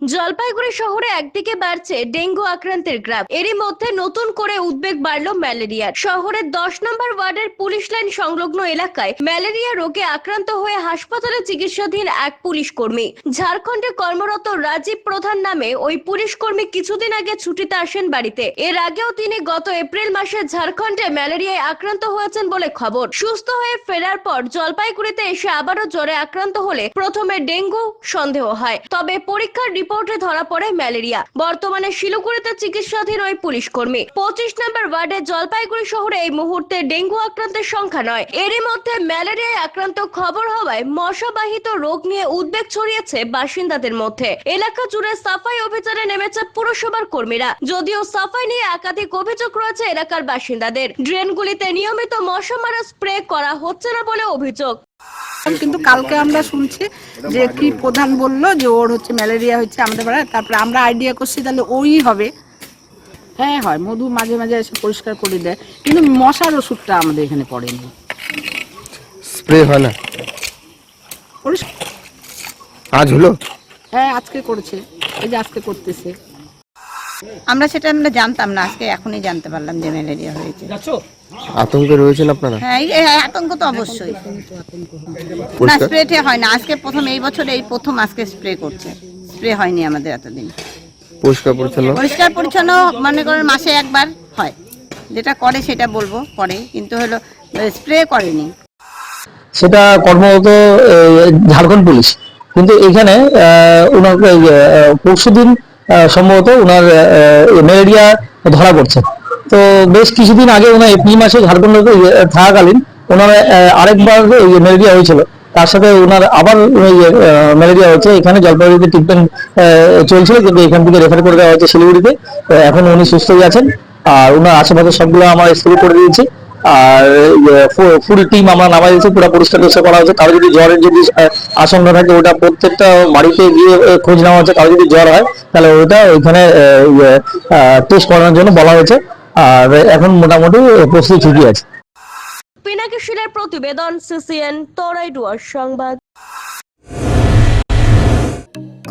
Jalpaiguri শহরে একদিকে বাড়ছে ডেঙ্গু আক্রান্তের গ্রাফ এরই মধ্যে নতুন করে উদ্বেগ বাড়ল ম্যালেরিয়ার শহরের দশ নম্বর ওয়ার্ডের পুলিশ লাইন সংলগ্ন এলাকায় ম্যালেরিয়া রোগে আক্রান্ত হয়ে হাসপাতালে চিকিৎসাধীন এক পুলিশ কর্মী। ঝাড়খণ্ডে কর্মরত রাজীব প্রধান নামে ওই পুলিশ কর্মী কিছুদিন আগে ছুটিতে আসেন বাড়িতে। এর আগেও তিনি গত এপ্রিল মাসে ঝাড়খণ্ডে ম্যালেরিয়ায় আক্রান্ত হয়েছেন বলে খবর। সুস্থ হয়ে ফেরার পর জলপাইগুড়িতে এসে আবারও জ্বরে আক্রান্ত হলে প্রথমে ডেঙ্গু সন্দেহ হয়। তবে পরীক্ষার রিপোর্টে ধরা পড়ে ম্যালেরিয়া। বর্তমানে শিলিগুড়িতে চিকিৎসাধীন ওই পুলিশ কর্মী পঁচিশ নম্বর ওয়ার্ডে জলপাইগুড়ি শহরে এই মুহূর্তে ডেঙ্গু আক্রান্তের সংখ্যা নয়। এরই মধ্যে ম্যালেরিয়ায় আক্রান্ত খবর হওয়ায় মশাবাহিত রোগ নিয়ে উদ্বেগ ছড়িয়েছে বাসিন্দাদের মধ্যে। এলাকা জুড়ে সাফাই অভিযানে নেমেছে পুরসভার কর্মীরা। যদিও সাফাই নিয়ে একাধিক অভিযোগ রয়েছে এলাকার বাসিন্দাদের। ড্রেনগুলিতে নিয়মিত মশা মারা স্প্রে করা হচ্ছে না বলে অভিযোগ। কিন্তু কালকে আমরা শুনছি যে কি প্রধান বলল যে ওর হচ্ছে ম্যালেরিয়া হচ্ছে আমাদের পাড়ায় তারপরে আমরা আইডিয়া করছি তাহলে ওই হবে। হ্যাঁ হয় মধু মাঝে মাঝে এসে পরিষ্কার করে দেয় কিন্তু মশার ওষুধটা আমাদের এখানে পড়েনি। স্প্রে হয় না? আজ হলো? হ্যাঁ আজকে করেছে এই যে আজকে করতেছে। আমরা সেটা আমরা জানতাম না আজকে এখনই জানতে পারলাম যে ম্যালেরিয়া হয়েছে। আতঙ্কে রয়েছেন আপনারা? হ্যাঁ এই আতঙ্ক তো অবশ্যই। না স্প্রেটে হয় না। আজকে প্রথম এই বছর এই প্রথম আজকে স্প্রে করছে। স্প্রে হয়নি আমাদের এতদিন। পরিষ্কার পরিচ্ছন্ন? পরিষ্কার পরিচ্ছন্ন মনে করেন মাসে একবার হয়। যেটা করে সেটা বলব করে। কিন্তু হলো স্প্রে করেনি। সেটা কর্মরত ঝাড়খণ্ড পুলিশ। কিন্তু এখানে ওনার পরশু দিন সম্ভবত ওনার ম্যালেরিয়া ধরা পড়ছে। তো বেশ কিছুদিন আগে ওনার এপ্রিল মাসে ঝাড়খণ্ড থাকাকালীন ওনার আরেকবার ম্যালেরিয়া হয়েছিল, তার সাথে ওনার আবার ম্যালেরিয়া হয়েছে, এখানে জলপাইগুড়িতে ট্রিটমেন্ট চলছিল, কিন্তু এখান থেকে রেফার করে দেওয়া হয়েছে শিলিগুড়িতে। এখন উনি সুস্থ হয়ে আছেন, আর ওনার আশেপাশে সবগুলো আমার স্প্রে করে দিয়েছি। আর ফুল টিম আমরা নামাই দিয়েছি, পুরো পরিষ্কার করা হয়েছে। কারও যদি জ্বরের যদি আশঙ্কা থাকে, ওটা প্রত্যেকটা বাড়িতে গিয়ে খোঁজ নেওয়া হচ্ছে। কারও যদি জ্বর হয়, তাহলে ওটা ওইখানে টেস্ট করানোর জন্য বলা হয়েছে। আর এখন মোটামুটি প্রস্তুতি ঠিকই আছে। পিনাকি শিলের প্রতিবেদন, সিসিএন তরাইডুয়ার সংবাদ।